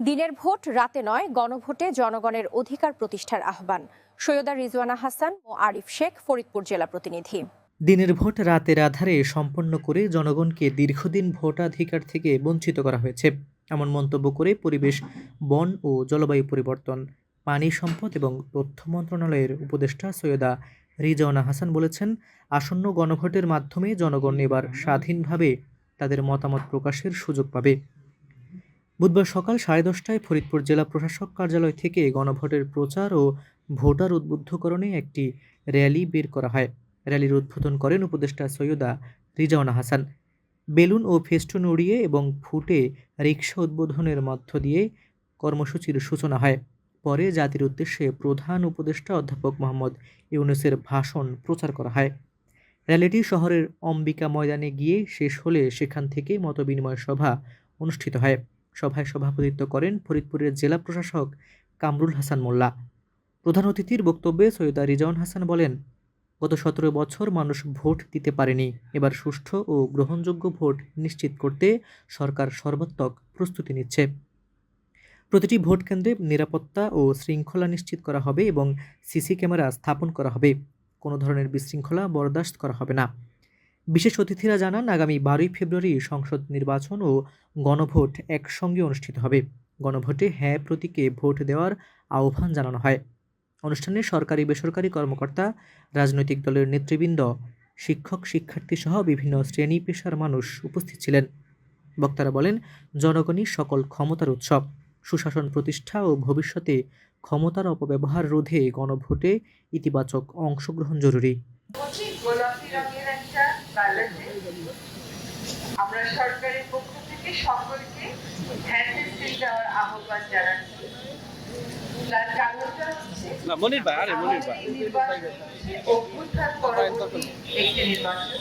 দিনের ভোট রাতে নয়, গণভোটে জনগণের অধিকার প্রতিষ্ঠার আহ্বান। সৈয়দা রিজওয়ানা হাসান ও আরিফ শেখ, ফরিদপুর জেলা প্রতিনিধি। দিনের ভোট রাতের আধারে সম্পন্ন করে জনগণকে দীর্ঘদিন ভোটাধিকার থেকে বঞ্চিত করা হয়েছে। এমন মন্তব্য করে পরিবেশ, বন ও জলবায়ু পরিবর্তন, পানি সম্পদ এবং তথ্য মন্ত্রণালয়ের উপদেষ্টা সৈয়দা রিজওয়ানা হাসান বলেছেন, আসন্ন গণভোটের মাধ্যমে জনগণ এবার স্বাধীনভাবে তাদের মতামত প্রকাশের সুযোগ পাবে। বুধবার সকাল সাড়ে দশটায় ফরিদপুর জেলা প্রশাসক কার্যালয় থেকে গণভোটের প্রচার ও ভোটার উদ্বুদ্ধকরণে একটি র্যালি বের করা হয়। র্যালির উদ্বোধন করেন উপদেষ্টা সৈয়দা রিজাওয়ানা হাসান। বেলুন ও ফেস্টুন উড়িয়ে এবং ফুটে রিক্সা উদ্বোধনের মধ্য দিয়ে কর্মসূচির সূচনা হয়। পরে জাতির উদ্দেশ্যে প্রধান উপদেষ্টা অধ্যাপক মোহাম্মদ ইউনুসের ভাষণ প্রচার করা হয়। র্যালিটি শহরের অম্বিকা ময়দানে গিয়ে শেষ হলে সেখান থেকে মতবিনিময় সভা অনুষ্ঠিত হয়। সভায় সভাপতিত্ব করেন ফরিদপুরের জেলা প্রশাসক কামরুল হাসান মোল্লা। প্রধান অতিথির বক্তব্যে সৈয়দা রিজাউন হাসান বলেন, গত সতেরো বছর মানুষ ভোট দিতে পারেনি। এবার সুষ্ঠু ও গ্রহণযোগ্য ভোট নিশ্চিত করতে সরকার সর্বাত্মক প্রস্তুতি নিচ্ছে। প্রতিটি ভোট কেন্দ্রে নিরাপত্তা ও শৃঙ্খলা নিশ্চিত করা হবে এবং সিসি ক্যামেরা স্থাপন করা হবে। কোনো ধরনের বিশৃঙ্খলা বরদাস্ত করা হবে না। বিশেষ অতিথিরা জানান, আগামী বারোই ফেব্রুয়ারি সংসদ নির্বাচন ও গণভোট একসঙ্গে অনুষ্ঠিত হবে। গণভোটে হ্যাঁ প্রতীকে ভোট দেওয়ার আহ্বান জানানো হয়। অনুষ্ঠানে সরকারি বেসরকারি কর্মকর্তা, রাজনৈতিক দলের নেতৃবৃন্দ, শিক্ষক, শিক্ষার্থী সহ বিভিন্ন শ্রেণি পেশার মানুষ উপস্থিত ছিলেন। বক্তারা বলেন, জনগণই সকল ক্ষমতার উৎসব সুশাসন প্রতিষ্ঠা ও ভবিষ্যতে ক্ষমতার অপব্যবহার রোধে গণভোটে ইতিবাচক অংশগ্রহণ জরুরি। একটা আমরা সরকারের পক্ষ থেকে সকলকে হ্যান্ডেল দেওয়ার আহ্বান জানাচ্ছি। তার কারণটা হচ্ছে না মনির ভাই আরে মনির ভাই। অভ্যুত্থান পরবর্তী একটি নির্বাচন।